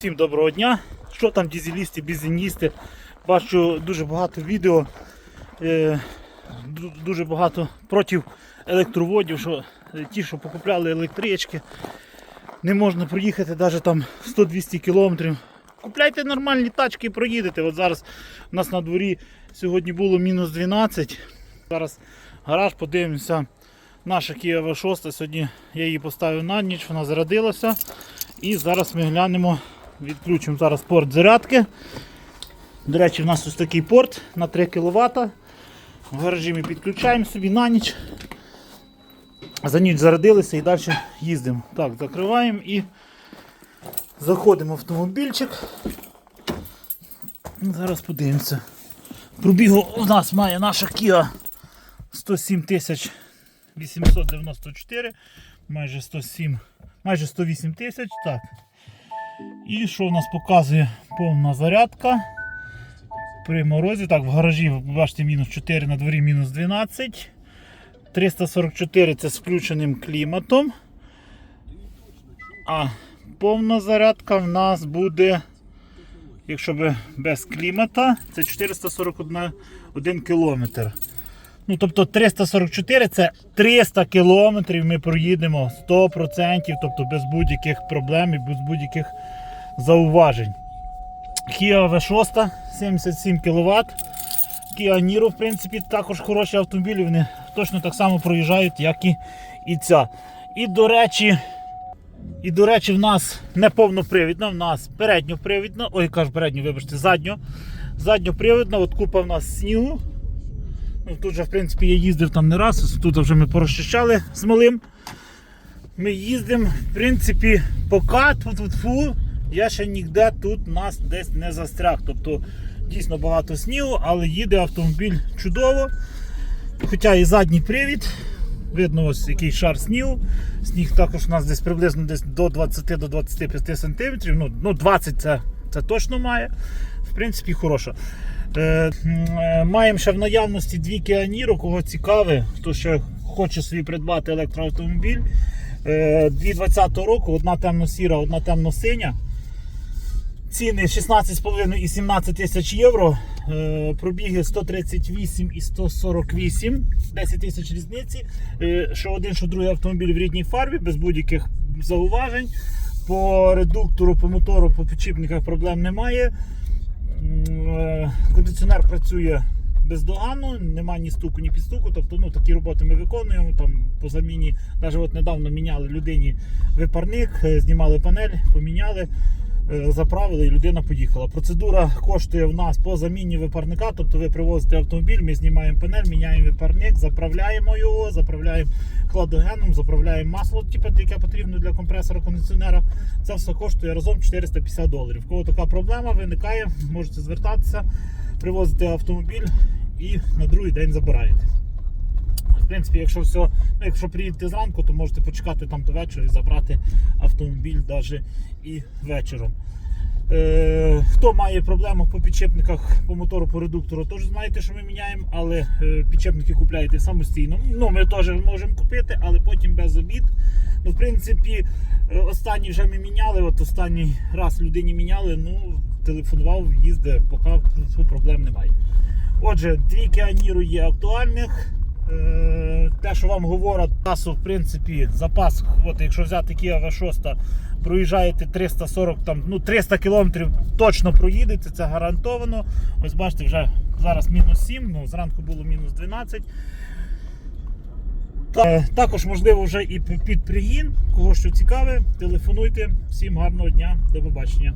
Всім доброго дня. Що там дізелісти, бензиністи? Бачу дуже багато відео, е, дуже багато проти електроводів, що е, ті, що покупляли електрички, не можна проїхати навіть там 100-200 кілометрів. Купляйте нормальні тачки і проїдете. От зараз у нас на дворі сьогодні було мінус 12. Зараз гараж, подивимося. Наша Kia V6. Сьогодні я її поставив на ніч, вона зарядилася. І зараз ми глянемо, відключимо зараз порт зарядки. До речі, в нас ось такий порт на 3 кВт. В гаражі ми підключаємо собі на ніч. За ніч зарядилися і далі їздимо. Так, закриваємо і заходимо в автомобільчик. Зараз подивимося. Пробігу у нас має наша Kia 107 тисяч 894, майже 107, майже 108 тисяч. Так. І що в нас показує повна зарядка. При морозі. Так, в гаражі, ви бачите, мінус 4 на дворі мінус 12. 344 це з включеним кліматом. А повна зарядка в нас буде, якщо би без клімата, це 441 1 кілометр. Ну, тобто 344 це 300 кілометрів ми проїдемо 100%, тобто без будь-яких проблем і без будь-яких зауважень. Kia V6 77 кВт. Kia Niro, в принципі, також хороші автомобілі, вони точно так само проїжджають, як і, і ця. І до речі, і до речі, в нас не повнопривідна, в нас передньопривідна, ой, кажу передню, вибачте, задньо. Задньопривідна, от купа в нас снігу. Ну, тут же, в принципі, я їздив там не раз, тут вже ми порозчищали з малим. Ми їздимо, в принципі, поки тут фу, я ще ніде тут нас десь не застряг. Тобто дійсно багато снігу, але їде автомобіль чудово. Хоча і задній привід. Видно, ось який шар снігу. Сніг також у нас десь приблизно десь до 20 до 25 см. Ну, ну 20 це, це точно має. В принципі, хороша. Е, е, маємо ще в наявності дві Kia кого цікаве, хто ще хоче собі придбати електроавтомобіль. Е, 2020 року, одна темно-сіра, одна темно-синя. Ціни 16,5 і 17 тисяч євро. Е, Пробіги 138 і 148, 10 тисяч різниці. Е, Що один, що другий автомобіль в рідній фарбі, без будь-яких зауважень. По редуктору, по мотору, по підшипниках проблем немає. Е, Кондиціонер працює бездоганно, немає ні стуку, ні підстуку. Тобто ну, такі роботи ми виконуємо. Там по заміні, навіть от недавно міняли людині випарник, е, знімали панель, поміняли. Е, Заправили і людина поїхала. Процедура коштує в нас по заміні випарника. Тобто ви привозите автомобіль, ми знімаємо панель, міняємо випарник, заправляємо його, заправляємо хладогеном, заправляємо масло, типу, яке потрібно для компресора кондиціонера. Це все коштує разом 450 доларів. В кого така проблема виникає, можете звертатися, привозите автомобіль і на другий день забираєте. Принципі, якщо все, ну, якщо приїдете зранку, то можете почекати там до вечора і забрати автомобіль навіть і вечором. Е, хто має проблему по підчепниках по мотору, по редуктору, теж знаєте, що ми міняємо, але е, підчепники купляєте самостійно. Ну, ми теж можемо купити, але потім без обід. Ну, в принципі, е, останній вже ми міняли. От останній раз людині міняли, ну, телефонував, їздить, поки проблем немає. Отже, дві Кіаніру є актуальних. Е, Те, що вам говорять, часу, в принципі, запас, от якщо взяти Kia V6, проїжджаєте 340, там, ну 300 км точно проїдете, це гарантовано. Ось бачите, вже зараз мінус 7, ну зранку було мінус 12. Та- Також можливо вже і під пригін. Кого що цікаве, телефонуйте. Всім гарного дня, до побачення.